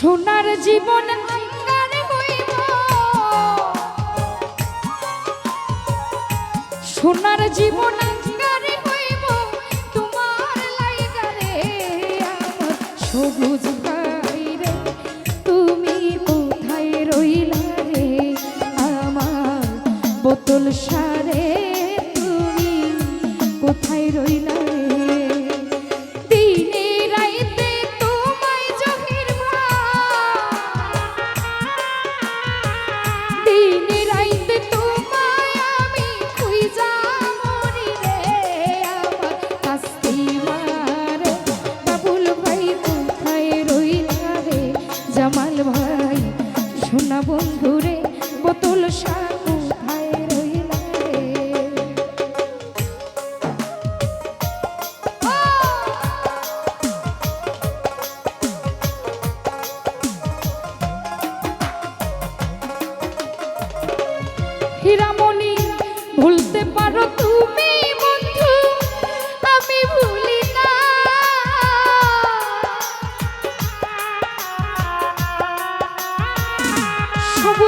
সোনার জীবন সোনার জীবন তোমার লাইগারে আমার সবুজ তুমি কোথায় রইলা রে? আমার বোতল সার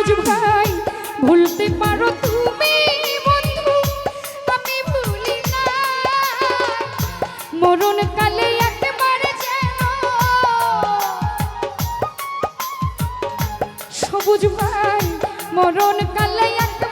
সবুজ ভাই ভুলতে পারো তুমি বন্ধু, আমি ভুলি না। মরণ কালে একবারে যেন সবুজ ভাই, মরণ কালে একবার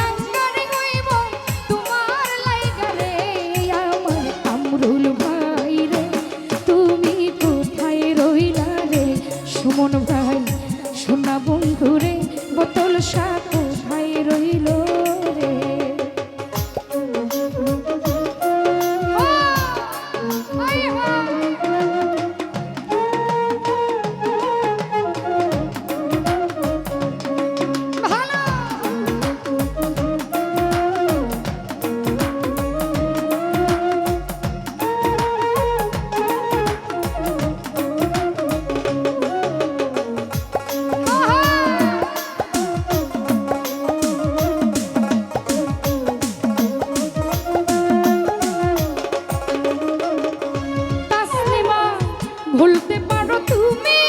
ভুলতে পারো তুমি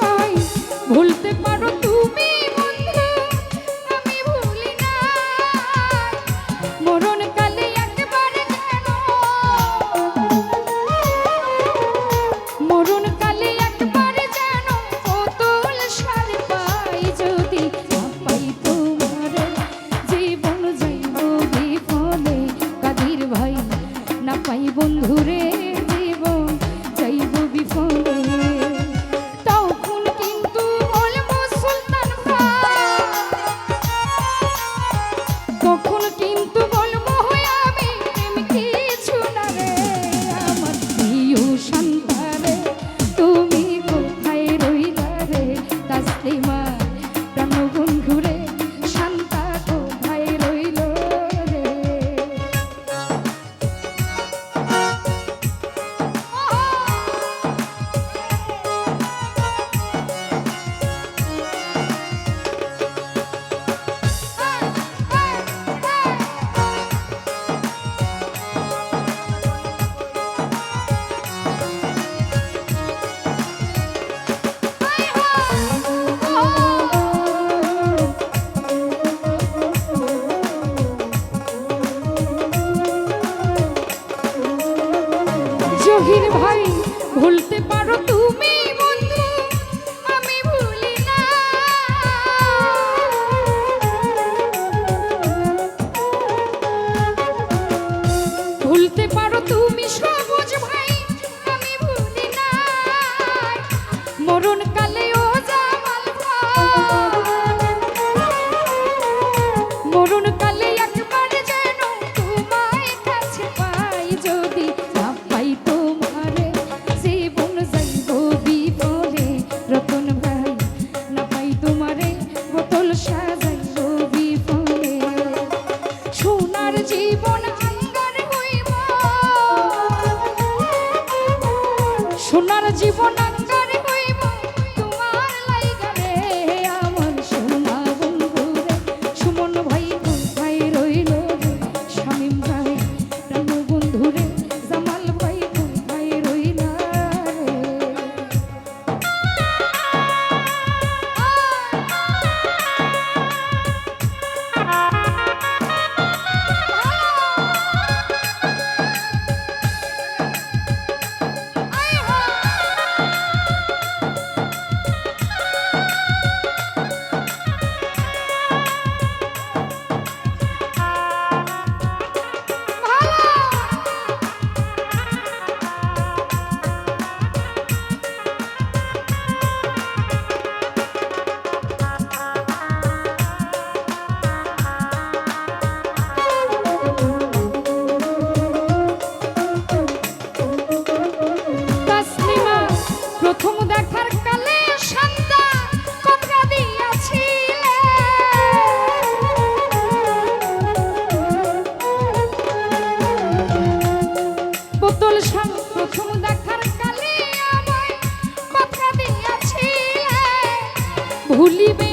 ভাই ভুলতে পারো সোনার জীবন ভুলিবে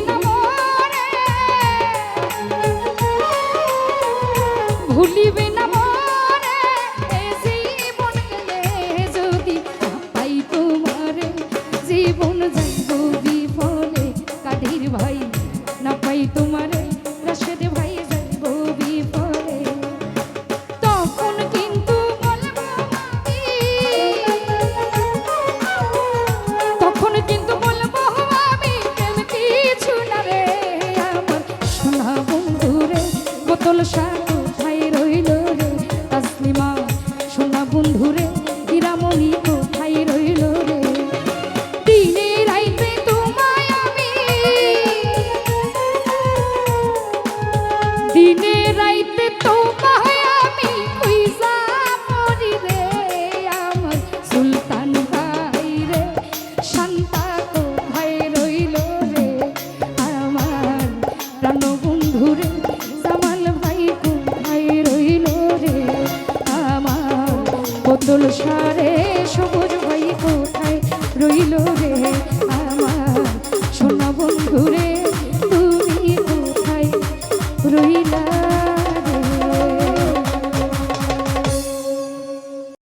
সংসারে সবুজ ভাই কোথায় রইল রে আমার? সোনা বন্ধু